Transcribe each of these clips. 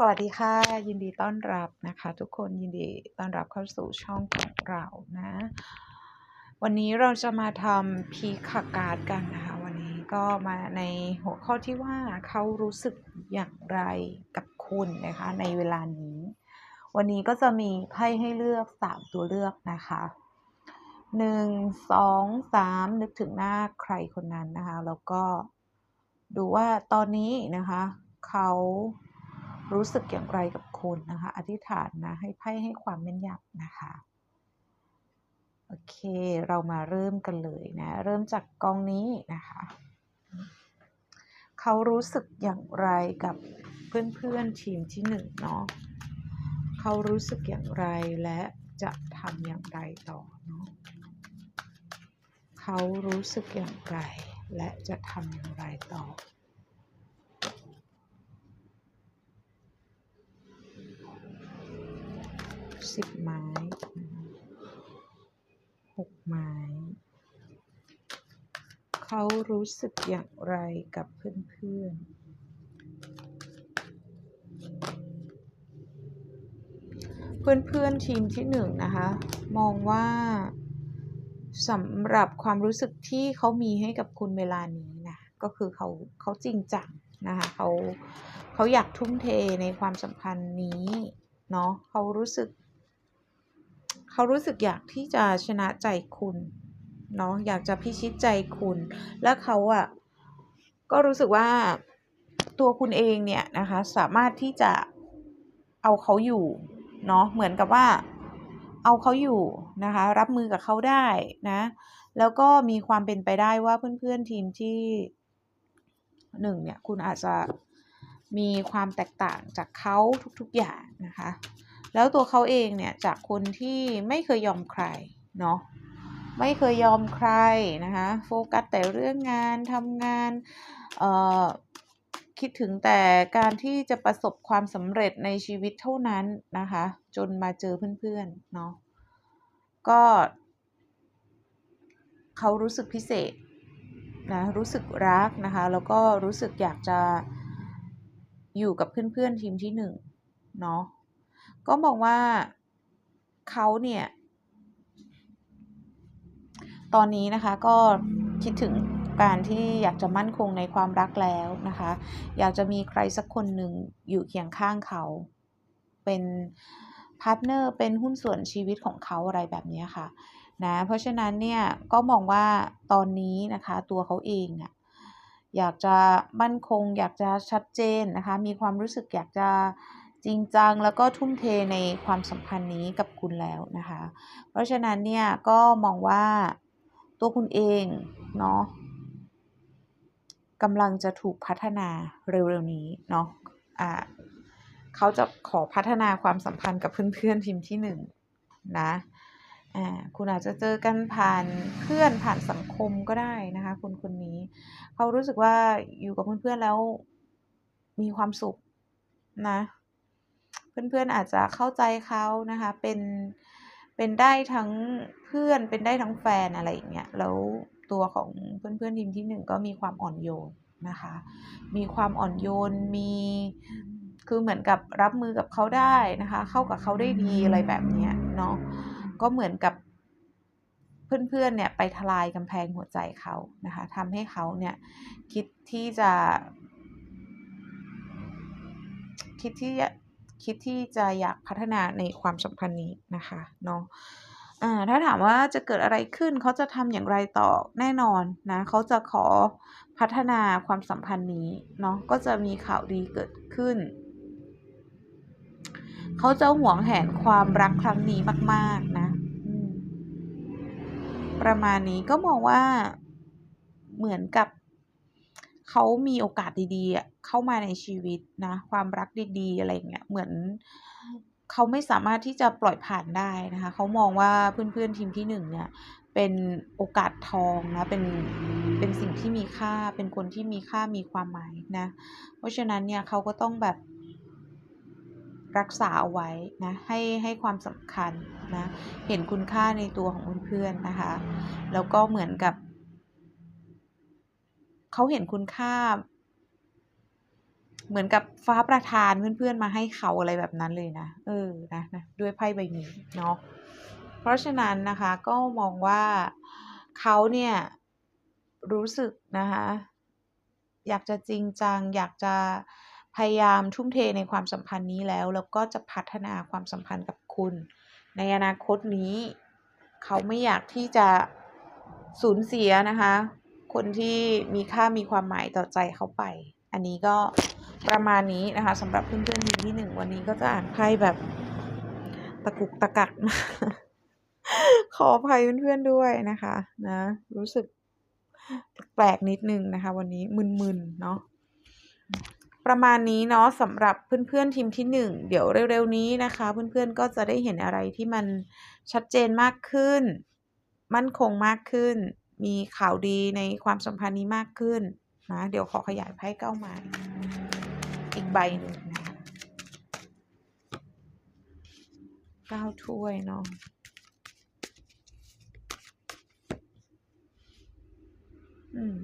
สวัสดีค่ะ ยินดีต้อนรับนะคะ ทุกคนยินดีต้อนรับเข้าสู่ช่องของเรานะ วันนี้เราจะมาทำพีคการ์ดกันนะคะ วันนี้ก็มาในหัวข้อที่ว่าเขารู้สึกอย่างไรกับคุณนะคะ ในเวลานี้ วันนี้ก็จะมีไพ่ให้เลือก 3 ตัวเลือกนะคะหนึ่งสองสามนึกถึงหน้าใครคนนั้นนะคะ แล้วก็ดูว่าตอนนี้นะคะ เขา รู้สึกอย่างไรกับคุณนะคะ อธิษฐานนะ ให้ไพ่ให้ความแม่นยำนะคะ โอเค เรามาเริ่มกันเลยนะ เริ่มจากกองนี้นะคะ เขารู้สึกอย่างไรกับเพื่อนๆทีมที่หนึ่งเนาะเขารู้สึกอย่างไรและจะทำอย่างไรต่อเนาะเขารู้สึกอย่างไรและจะทำอย่างไรต่อ สิบไม้หกไม้ เขารู้สึกอย่างไรกับเพื่อนๆ เพื่อนๆทีมที่หนึ่งนะคะ มองว่าสำหรับความรู้สึกที่เขามีให้กับคุณเวลานี้นะ ก็คือเขาเขาจริงจังนะคะเขาเขาอยากทุ่มเทในความสัมพันธ์นี้เนาะเขารู้สึก เขารู้สึกอยากที่จะชนะใจคุณเนาะอยากจะพิชิตใจคุณ และเขาอะ่ะก็รู้สึกว่าตัวคุณเองเนี่ยนะคะสามารถที่จะเอาเขาอยู่เนาะเหมือนกับว่าเอาเขาอยู่นะคะรับมือกับเขาได้นะแล้วก็มีความเป็นไปได้ว่าเพื่อนๆทีมที่หนึ่งเนี่ยคุณอาจจะมีความแตกต่างจากเขาทุกๆอย่างนะคะ แล้วตัวเขาเองเนี่ยจากคนที่ไม่เคยยอมใครเนาะไม่เคยยอมใครนะคะโฟกัสแต่เรื่องงานทำงานเอ่อคิดถึงแต่การที่จะประสบความสำเร็จในชีวิตเท่านั้นนะคะ จนมาเจอเพื่อนๆเนาะก็เขารู้สึกพิเศษนะรู้สึกรักนะคะ แล้วก็รู้สึกอยากจะอยู่กับเพื่อนๆทีมที่หนึ่งเนาะ ก็มองว่าเขาเนี่ย ตอนนี้นะคะก็คิดถึงการที่อยากจะมั่นคงในความรักแล้วนะคะ อยากจะมีใครสักคนหนึ่งอยู่เคียงข้างเขา เป็นพาร์ทเนอร์เป็นหุ้นส่วนชีวิตของเขาอะไรแบบนี้ค่ะนะเพราะฉะนั้นเนี่ยก็มองว่าตอนนี้นะคะตัวเขาเองอะอยากจะมั่นคง อยากจะชัดเจนนะคะ มีความรู้สึกอยากจะ จริงจังแล้วก็ทุ่มเทในความสัมพันธ์นี้กับคุณแล้วนะคะ เพราะฉะนั้นเนี่ยก็มองว่าตัวคุณเองเนาะกำลังจะถูกพัฒนาเร็วๆนี้เนาะอ่าเขาจะขอพัฒนาความสัมพันธ์กับเพื่อนๆทีมที่หนึ่งนะอ่าคุณอาจจะเจอกันผ่านเพื่อนผ่านสังคมก็ได้นะคะคนคนนี้เขารู้สึกว่าอยู่กับเพื่อนๆแล้วมีความสุขนะ เพื่อนๆอาจจะเข้าใจเขานะคะเป็นเป็นได้ทั้งเพื่อนเป็นได้ทั้งแฟนอะไรอย่างเงี้ยแล้วตัวของเพื่อนๆทีมที่หนึ่งก็มีความอ่อนโยนนะคะ มีความอ่อนโยนมีคือเหมือนกับรับมือกับเขาได้นะคะ เข้ากับเขาได้ดีอะไรแบบเนี้ยเนาะก็เหมือนกับเพื่อนๆเนี่ยไปทลายกำแพงหัวใจเขานะคะทำให้เขาเนี่ยคิดที่จะ คิดที่ คิดที่จะอยากพัฒนาในความสัมพันธ์นี้นะคะเนาะถ้าถามว่าจะเกิดอะไรขึ้นเขาจะทำอย่างไรต่อแน่นอนนะเขาจะขอพัฒนาความสัมพันธ์นี้เนาะก็จะมีข่าวดีเกิดขึ้น เขาจะหวงแหนความรักครั้งนี้มาก ๆ นะประมาณนี้ก็มองว่าเหมือนกับเขามีโอกาสดีๆ เข้ามาในชีวิตนะ ความรักดีๆ อะไรเงี้ยเหมือนเขาไม่สามารถที่จะปล่อยผ่านได้นะคะเขามองว่าเพื่อนๆทีมที่หนึ่งเนี่ยเป็นโอกาสทองนะเป็นเป็นสิ่งที่มีค่าเป็นคนที่มีค่ามีความหมายนะ เพราะฉะนั้นเนี่ยเขาก็ต้องแบบรักษาเอาไว้นะให้ให้ความสำคัญนะเห็นคุณค่าในตัวของเพื่อนๆนะคะ แล้วก็เหมือนกับเขาเห็นคุณค่า เหมือนกับฟ้าประทานเพื่อนๆมาให้เขาอะไรแบบนั้นเลยนะ เออนะนะด้วยไพ่ใบนี้เนาะเพราะฉะนั้นนะคะก็มองว่าเขาเนี่ยรู้สึกนะคะอยากจะจริงจัง อยากจะพยายามทุ่มเทในความสัมพันธ์นี้แล้ว แล้วก็จะพัฒนาความสัมพันธ์กับคุณ ในอนาคตนี้ เขาไม่อยากที่จะสูญเสียนะคะ คนที่มีค่ามีความหมายต่อใจเขาไป อันนี้ก็ ประมาณนี้นะคะสำหรับเพื่อนๆทีมที่หนึ่งวันนี้ก็จะอ่านไพ่แบบตะกุกตะกักนะขออภัยเพื่อนๆด้วยนะคะนะ รู้สึกแปลกนิดนึงนะคะ วันนี้มึนๆเนาะประมาณนี้เนาะสำหรับเพื่อนๆทีมที่หนึ่งเดี๋ยวเร็วๆนี้นะคะ เพื่อนๆก็จะได้เห็นอะไรที่มันชัดเจนมากขึ้น มั่นคงมากขึ้น มีข่าวดีในความสัมพันธ์นี้มากขึ้นนะเดี๋ยวขอขยายไพ่เก้าไม้ อีกใบหนึ่งนะคะเก้าถ้วยเนาะอืม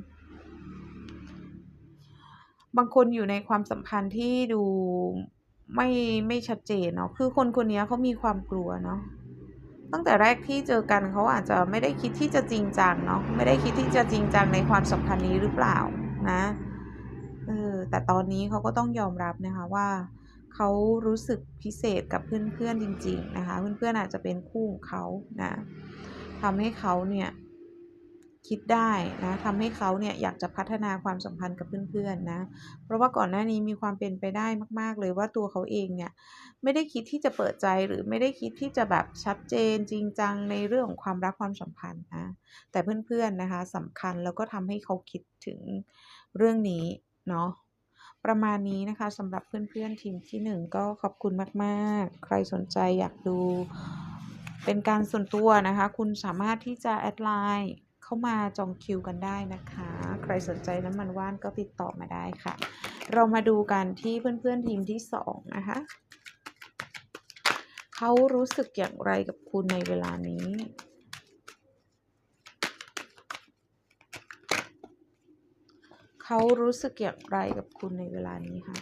บางคนอยู่ในความสัมพันธ์ที่ดูไม่ไม่ชัดเจนเนาะ คือคนคนนี้เขามีความกลัวเนาะ ตั้งแต่แรกที่เจอกันเขาอาจจะไม่ได้คิดที่จะจริงจังเนาะ ไม่ได้คิดที่จะจริงจังในความสัมพันธ์นี้หรือเปล่านะ เออแต่ตอนนี้เขาก็ต้องยอมรับนะคะว่าเขารู้สึกพิเศษกับเพื่อนๆจริง ๆ นะคะ เพื่อนๆอาจจะเป็นคู่ของเขานะทำให้เขาเนี่ยคิดได้นะทำให้เขาเนี่ยอยากจะพัฒนาความสัมพันธ์กับเพื่อนๆนะ เพราะว่าก่อนหน้านี้มีความเป็นไปได้มาก ๆ เลยว่าตัวเขาเองเนี่ยไม่ได้คิดที่จะเปิดใจหรือไม่ได้คิดที่จะแบบชัดเจนจริงจังในเรื่องของความรักความสัมพันธ์นะแต่เพื่อนๆนะคะสำคัญแล้วก็ทำให้เขาคิดถึงเรื่องนี้ เนาะประมาณนี้นะคะสำหรับเพื่อนๆทีมที่หนึ่งก็ขอบคุณมากๆ ใครสนใจอยากดูเป็นการส่วนตัวนะคะ คุณสามารถที่จะแอดไลน์เข้ามาจองคิวกันได้นะคะ ใครสนใจน้ำมันว่านก็ติดต่อมาได้ค่ะ เรามาดูกันที่เพื่อนๆทีมที่สองนะคะเขารู้สึกอย่างไรกับคุณในเวลานี้ เขารู้สึกอย่างไรกับคุณในเวลานี้คะ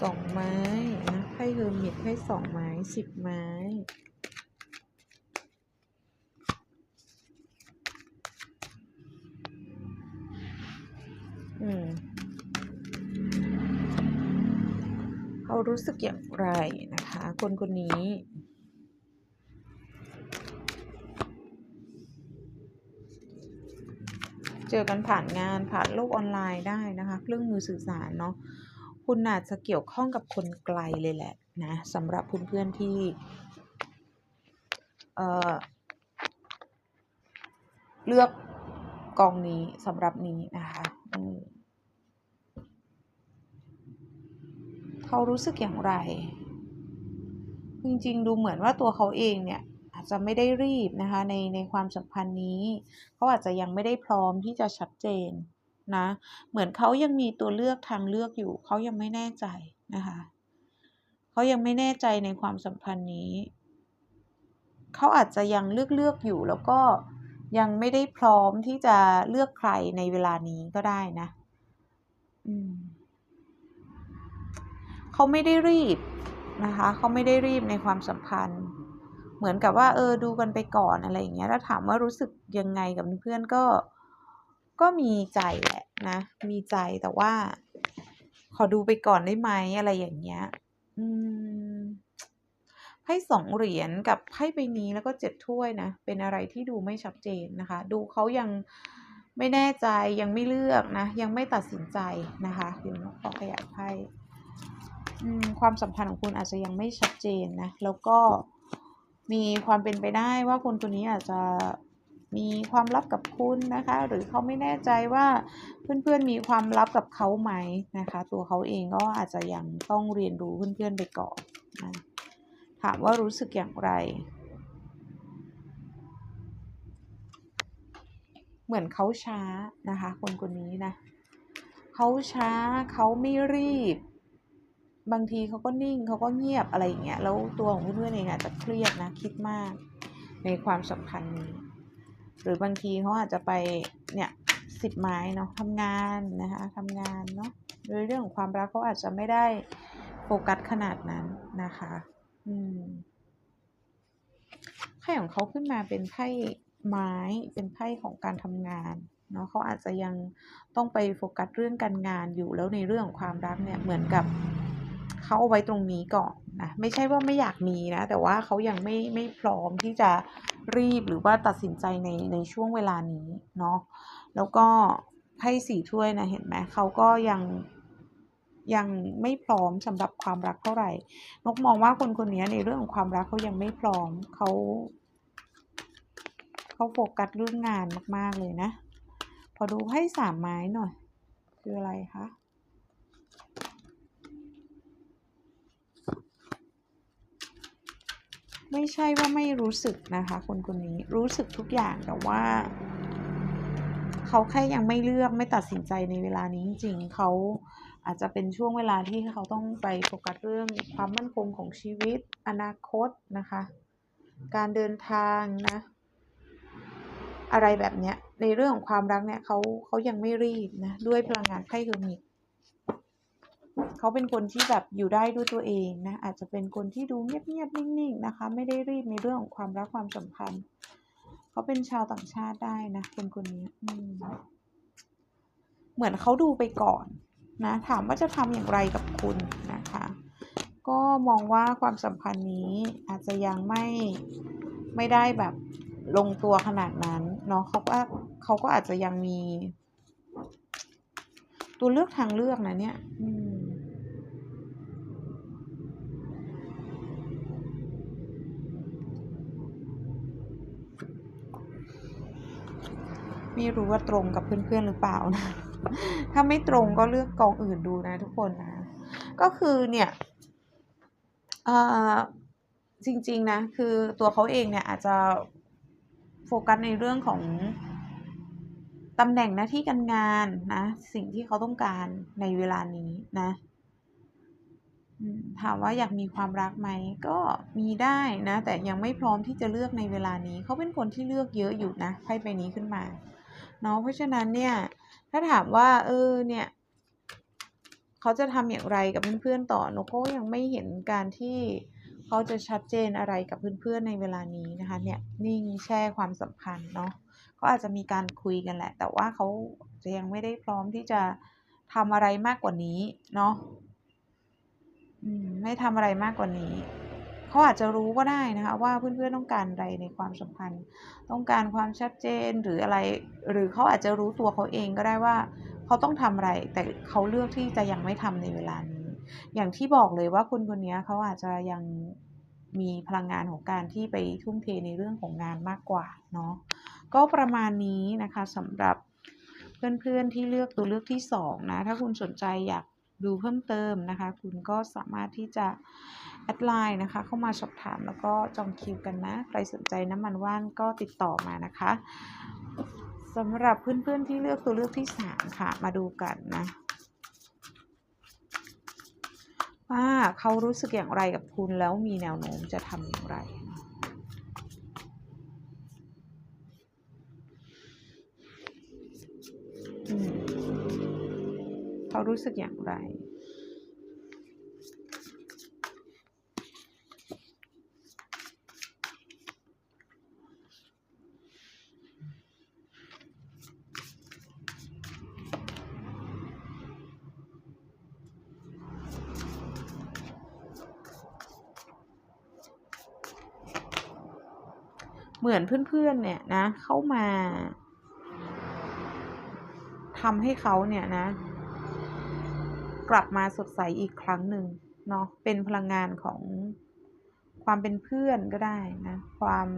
สองไม้นะไพ่เฮอร์มิตไพ่สองไม้สิบไม้ อืม เขา รู้สึกอย่างไรนะคะ คนคนนี้เจอกันผ่านงานผ่านโลกออนไลน์ได้นะคะเครื่องมือสื่อสารเนาะคุณอาจจะเกี่ยวข้องกับคนไกลเลยแหละนะสำหรับเพื่อนๆที่เออเลือกกองนี้สำหรับนี้นะคะอืม เขารู้สึกอย่างไร จริงๆ ดูเหมือนว่าตัวเขาเองเนี่ยอาจจะไม่ได้รีบนะคะในในความสัมพันธ์นี้ เขาอาจจะยังไม่ได้พร้อมที่จะชัดเจนนะ เหมือนเขายังมีตัวเลือกทางเลือกอยู่ เขายังไม่แน่ใจนะคะเขายังไม่แน่ใจในความสัมพันธ์นี้ เขาอาจจะยังเลือกเลือกอยู่แล้วก็ยังไม่ได้พร้อมที่จะเลือกใครในเวลานี้ก็ได้นะ อืม เขาไม่ได้รีบนะคะเขาไม่ได้รีบในความสัมพันธ์ เหมือนกับว่าเออดูกันไปก่อนอะไรอย่างเงี้ยแล้วถามว่ารู้สึกยังไงกับเพื่อนก็ก็มีใจแหละนะมีใจแต่ว่า ขอดูไปก่อนได้ไหมอะไรอย่างเงี้ย อืมไพ่สองเหรียญกับไพ่ใบนี้แล้วก็เจ็ดถ้วยนะ เป็นอะไรที่ดูไม่ชัดเจนนะคะ ดูเขายังไม่แน่ใจยังไม่เลือกนะ ยังไม่ตัดสินใจนะคะเดี๋ยวขอขยายไพ่ ความสัมพันธ์ของคุณอาจจะยังไม่ชัดเจนนะ แล้วก็มีความเป็นไปได้ว่าคนคนนี้อาจจะมีความลับกับคุณนะคะ หรือเขาไม่แน่ใจว่าเพื่อนๆมีความลับกับเขาไหมนะคะ ตัวเขาเองก็อาจจะยังต้องเรียนรู้เพื่อนๆไปก่อนนะถามว่ารู้สึกอย่างไร เหมือนเขาช้านะคะ คนคนนี้นะเขาช้าเขาไม่รีบ บางทีเขาก็นิ่งเขาก็เงียบอะไรอย่างเงี้ยแล้วตัวของเพื่อนๆเองอาจจะเครียดนะคิดมาก ในความสัมพันธ์นี้หรือบางทีเขาอาจจะไปเนี่ยสิบไม้เนาะทำงานนะคะทำงานเนาะโดยเรื่องของความรักเขาอาจจะไม่ได้โฟกัสขนาดนั้นนะคะ อืมไพ่ของเขาขึ้นมาเป็นไพ่ไม้เป็นไพ่ของการทำงานเนาะเขาอาจจะยังต้องไปโฟกัสเรื่องการงานอยู่แล้วในเรื่องของความรักเนี่ยเหมือนกับ เขาเอาไว้ตรงนี้ก่อนนะไม่ใช่ว่าไม่อยากมีนะ แต่ว่าเขายังไม่ไม่พร้อมที่จะรีบหรือว่าตัดสินใจในในช่วงเวลานี้เนาะแล้วก็ไพ่สี่ถ้วยนะเห็นไหมเขาก็ยังยังไม่พร้อมสำหรับความรักเท่าไหร่ นกมองว่าคนคนนี้ในเรื่องของความรักเขายังไม่พร้อมเขาเขาโฟกัสเรื่องงานมาก ๆ เลยนะ พอดูไพ่สามไม้หน่อย คืออะไรคะ ไม่ใช่ว่าไม่รู้สึกนะคะคนคนนี้รู้สึกทุกอย่างแต่ว่า เขาแค่ยังไม่เลือกไม่ตัดสินใจในเวลานี้จริงๆเขาอาจจะเป็นช่วงเวลาที่เขาต้องไปโฟกัสเรื่องความมั่นคงของชีวิตอนาคตนะคะ การเดินทางนะ อะไรแบบเนี้ยในเรื่องของความรักเนี่ยเขาเขายังไม่รีบนะด้วยพลังงานไพ่เฮอร์มิต เขาเป็นคนที่แบบอยู่ได้ด้วยตัวเองนะอาจจะเป็นคนที่ดูเงียบๆนิ่งๆนะคะ ไม่ได้รีบในเรื่องของความรักความสัมพันธ์เขาเป็นชาวต่างชาติได้นะคนคนนี้เหมือนเขาดูไปก่อนนะ ถามว่าจะทำอย่างไรกับคุณนะคะ ก็มองว่าความสัมพันธ์นี้อาจจะยังไม่ไม่ได้แบบลงตัวขนาดนั้นเนาะเขาก็เขาก็อาจจะยังมี ตัวเลือกทางเลือกนะเนี่ย ไม่รู้ว่าตรงกับเพื่อนๆหรือเปล่านะ ถ้าไม่ตรงก็เลือกกองอื่นดูนะทุกคนนะ ก็คือเนี่ยจริงๆนะ คือตัวเขาเองเนี่ยอาจจะโฟกัสในเรื่องของตำแหน่งหน้าที่การงานนะ สิ่งที่เขาต้องการในเวลานี้นะถามว่าอยากมีความรักไหมก็มีได้นะ แต่ยังไม่พร้อมที่จะเลือกในเวลานี้ เขาเป็นคนที่เลือกเยอะอยู่นะไพ่ใบนี้ขึ้นมา เนาะเพราะฉะนั้นเนี่ยถ้าถามว่า เออเนี่ยเขาจะทำอย่างไรกับเพื่อนๆต่อนกก็ยังไม่เห็นการที่เขาจะชัดเจนอะไรกับเพื่อนๆในเวลานี้นะคะเนี่ยนิ่งแช่ความสัมพันธ์เนาะเขาอาจจะมีการคุยกันแหละ แต่ว่าเขาจะยังไม่ได้พร้อมที่จะทำอะไรมากกว่านี้เนาะไม่ทำอะไรมากกว่านี้ เขาอาจจะรู้ก็ได้นะคะว่าเพื่อนๆต้องการอะไรในความสัมพันธ์ ต้องการความชัดเจนหรืออะไร หรือเขาอาจจะรู้ตัวเขาเองก็ได้ว่า เขาต้องทำอะไร แต่เขาเลือกที่จะยังไม่ทำในเวลานี้ อย่างที่บอกเลยว่าคนคนนี้เขาอาจจะยังมีพลังงานของการที่ไปทุ่มเทในเรื่องของงานมากกว่าเนาะก็ประมาณนี้นะคะสำหรับเพื่อนๆที่เลือกตัวเลือกที่2นะถ้าคุณสนใจอยากดูเพิ่มเติมนะคะ คุณก็สามารถที่จะ แอดไลน์นะคะ เข้ามาสอบถามแล้วก็จองคิวกันนะ ใครสนใจน้ำมันว่านก็ติดต่อมานะคะสำหรับเพื่อนๆที่เลือกตัวเลือกที่ 3 ค่ะ มาดูกันนะว่าเขารู้สึกอย่างไรกับคุณแล้วมีแนวโน้มจะทำอย่างไรเขารู้สึกอย่างไร เหมือนเพื่อนๆเนี่ยนะ เข้ามาทำให้เขาเนี่ยนะ กลับมาสดใสอีกครั้งหนึ่งเนาะเป็นพลังงานของความเป็นเพื่อนก็ได้นะ ความ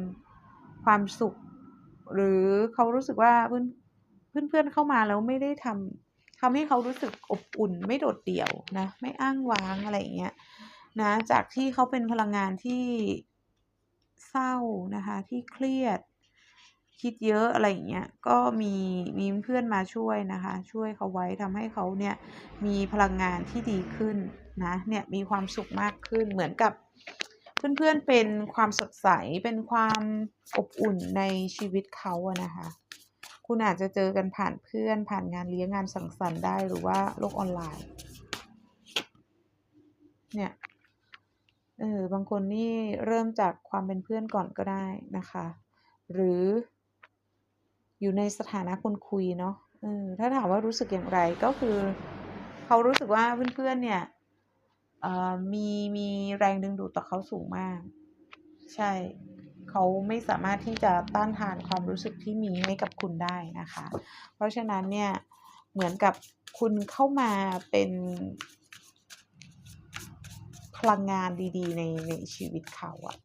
ความสุข หรือเขารู้สึกว่าเพื่อนเพื่อนเข้ามาแล้วไม่ได้ทำทำให้เขารู้สึกอบอุ่น ไม่โดดเดี่ยวนะ ไม่อ้างว้างอะไรอย่างเงี้ยนะ จากที่เขาเป็นพลังงานที่ เศร้านะคะที่เครียด คิดเยอะอะไรอย่างเงี้ยก็มีมีเพื่อนมาช่วยนะคะ ช่วยเขาไว้ทำให้เขาเนี่ยมีพลังงานที่ดีขึ้นนะเนี่ยมีความสุขมากขึ้นเหมือนกับเพื่อนๆเป็นความสดใสเป็นความอบอุ่นในชีวิตเขาอะนะคะ คุณอาจจะเจอกันผ่านเพื่อนผ่านงานเลี้ยงงานสังสรรค์ได้หรือว่าโลกออนไลน์ เนี่ย เออบางคนนี่เริ่มจากความเป็นเพื่อนก่อนก็ได้นะคะ หรือ อยู่ในสถานะคนคุยเนาะเออถ้าถามว่ารู้สึกอย่างไรก็คือเขารู้สึกว่าเพื่อนๆเนี่ยเอ่อมีมีแรงดึงดูดต่อเขาสูงมาก ใช่ เขาไม่สามารถที่จะต้านทานความรู้สึกที่มีให้กับคุณได้นะคะ เพราะฉะนั้นเนี่ยเหมือนกับคุณเข้ามาเป็น พลังงานดีๆ ในในชีวิตเขาอะ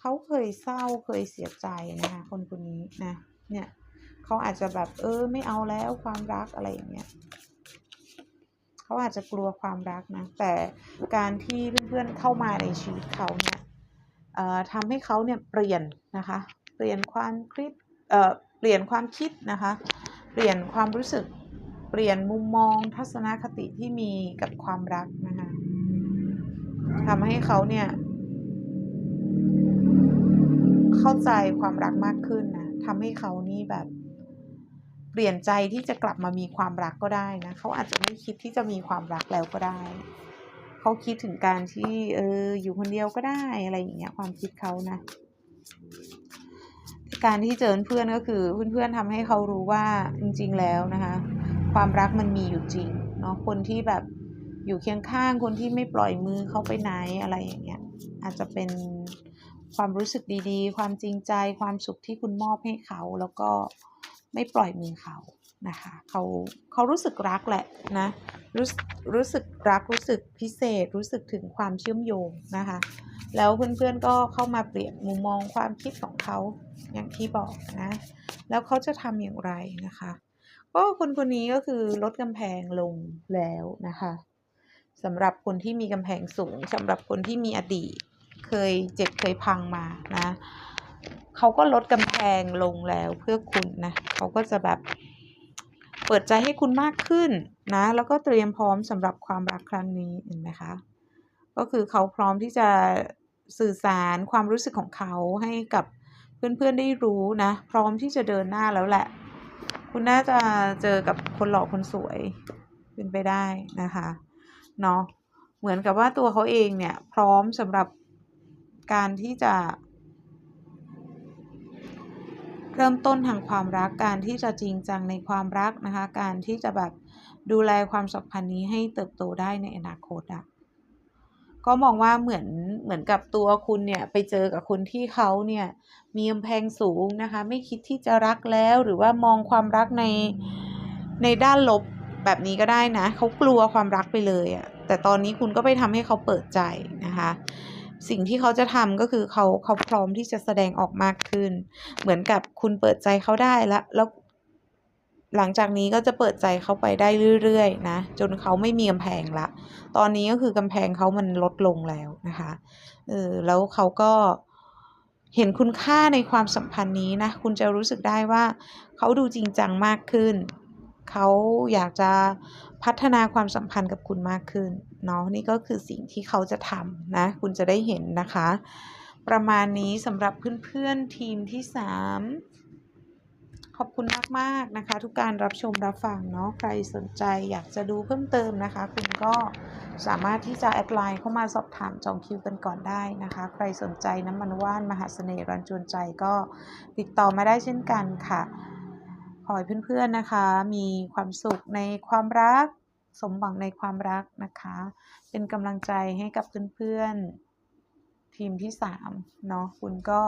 เขาเคยเศร้าเคยเสียใจนะคะคนคนนี้นะเนี่ยเขาอาจจะแบบเออไม่เอาแล้วความรักอะไรอย่างเงี้ยเขาอาจจะกลัวความรักนะ แต่การที่เพื่อนๆเข้ามาในชีวิตเขาเนี่ยเอ่อทำให้เขาเนี่ยเปลี่ยนนะคะ เปลี่ยนความคิดเอ่อเปลี่ยนความคิดนะคะ เปลี่ยนความรู้สึก เปลี่ยนมุมมองทัศนคติที่มีกับความรักนะคะทำให้เขาเนี่ย เข้าใจความรักมากขึ้นนะทำให้เขานี่แบบ เปลี่ยนใจที่จะกลับมามีความรักก็ได้นะเขาอาจจะไม่คิดที่จะมีความรักแล้วก็ได้เขาคิดถึงการที่เอออยู่คนเดียวก็ได้อะไรอย่างเงี้ย ความคิดเขานะการที่เจอเพื่อนก็คือเพื่อนๆทำให้เขารู้ว่าจริง ๆ แล้วนะคะ ความรักมันมีอยู่จริงเนาะคนที่แบบอยู่เคียงข้างคนที่ไม่ปล่อยมือเขาไปไหนอะไรอย่างเงี้ยอาจจะเป็นความรู้สึกดีๆ ความจริงใจความสุขที่คุณมอบให้เขาแล้วก็ไม่ปล่อยมือเขานะคะเขาเขารู้สึกรักแหละนะรู้รู้สึกรักรู้สึกพิเศษ รู้สึกถึงความเชื่อมโยงนะคะ แล้วเพื่อนๆก็เข้ามาเปลี่ยนมุมมองความคิดของเขาอย่างที่บอกนะ แล้วเขาจะทำอย่างไรนะคะ ก็คนคนนี้ก็คือลดกำแพงลงแล้วนะคะสำหรับคนที่มีกำแพงสูงสำหรับคนที่มีอดีตเคยเจ็บเคยพังมานะเขาก็ลดกำแพงลงแล้วเพื่อคุณนะเขาก็จะแบบเปิดใจให้คุณมากขึ้นนะแล้วก็เตรียมพร้อมสำหรับความรักครั้งนี้เห็นไหมคะก็คือเขาพร้อมที่จะสื่อสารความรู้สึกของเขาให้กับเพื่อนๆได้รู้นะ พร้อมที่จะเดินหน้าแล้วแหละ คุณน่าจะเจอกับคนหล่อคนสวยเป็นไปได้นะคะเนาะเหมือนกับว่าตัวเขาเองเนี่ย พร้อมสำหรับการที่จะ เริ่มต้นทางความรักการที่จะจริงจังในความรักนะคะ การที่จะแบบดูแลความสัมพันธ์นี้ให้เติบโตได้ในอนาคตอะ ก็มองว่าเหมือนเหมือนกับตัวคุณเนี่ยไปเจอกับคนที่เขาเนี่ยมีกำแพงสูงนะคะ ไม่คิดที่จะรักแล้วหรือว่ามองความรักในในด้านลบแบบนี้ก็ได้นะเขากลัวความรักไปเลยอะแต่ตอนนี้คุณก็ไปทำให้เขาเปิดใจนะคะ สิ่งที่เขาจะทำก็คือเขาเขาพร้อมที่จะแสดงออกมากขึ้น เหมือนกับคุณเปิดใจเขาได้แล้วแล้ว หลังจากนี้ก็จะเปิดใจเขาไปได้เรื่อยๆ นะ จนเขาไม่มีกำแพงละ ตอนนี้ก็คือกำแพงเขามันลดลงแล้วนะคะเออแล้วเขาก็เห็นคุณค่าในความสัมพันธ์นี้นะ คุณจะรู้สึกได้ว่าเขาดูจริงจังมากขึ้น เขาอยากจะพัฒนาความสัมพันธ์กับคุณมากขึ้นเนาะนี่ก็คือสิ่งที่เขาจะทำนะ คุณจะได้เห็นนะคะ ประมาณนี้สำหรับเพื่อนๆทีมที่ 3 ขอบคุณมาก ๆ นะคะ ทุกการรับชมรับฟังเนาะใครสนใจอยากจะดูเพิ่มเติมนะคะ คุณก็สามารถที่จะแอดไลน์เข้ามาสอบถามจองคิวกันก่อนได้นะคะ ใครสนใจน้ำมันว่านมหาเสน่ห์รันจวนใจก็ติดต่อมาได้เช่นกันค่ะ ขอให้เพื่อน ๆ นะคะ มีความสุขในความรัก สมหวังในความรักนะคะ เป็นกำลังใจให้กับเพื่อน ๆ ทีมที่สามเนาะคุณก็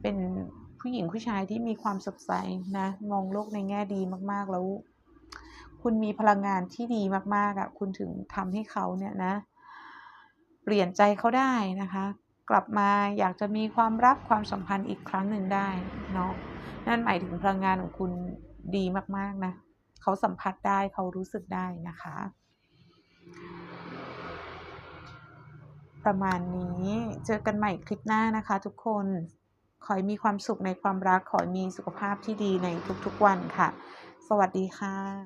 เป็น ผู้หญิงผู้ชายที่มีความสดใสนะ มองโลกในแง่ดีมากๆแล้ว คุณมีพลังงานที่ดีมากๆอะ่ะ คุณถึงทำให้เขาเนี่ยนะ เปลี่ยนใจเขาได้นะคะ กลับมาอยากจะมีความรักความสัมพันธ์อีกครั้งหนึ่งได้เนาะนั่นหมายถึงพลังงานของคุณดีมากๆนะเขาสัมผัสได้เขารู้สึกได้นะคะ ประมาณนี้เจอกันใหม่คลิปหน้านะคะทุกคน ขอให้มีความสุขในความรัก ขอให้มีสุขภาพที่ดีในทุกๆวันค่ะ สวัสดีค่ะ